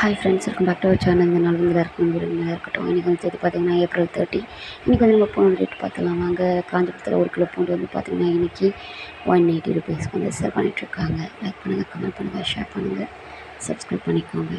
Hi friends இருக்கும் back to channel இந்த நாள் வந்து இருக்கணும் வீடுங்க இருக்கட்டும். இன்றைக்கி வந்து தேதி பார்த்தீங்கன்னா ஏப்ரல் தேர்ட்டி இன்றைக்கி வந்து நம்ம போன ரேட் பார்த்துலாம் வாங்க காஞ்சிபுரத்தில் ஒரு கிலோ பூண்டு வந்து பார்த்திங்கன்னா இன்றைக்கி ஒன் எயிட்டி ருபீஸ்க்கு வந்து சேல் பண்ணிகிட்ருக்காங்க லைக் பண்ணுங்கள் கமெண்ட் பண்ணுங்கள் ஷேர் பண்ணுங்கள் சப்ஸ்கிரைப் பண்ணிக்கோங்க.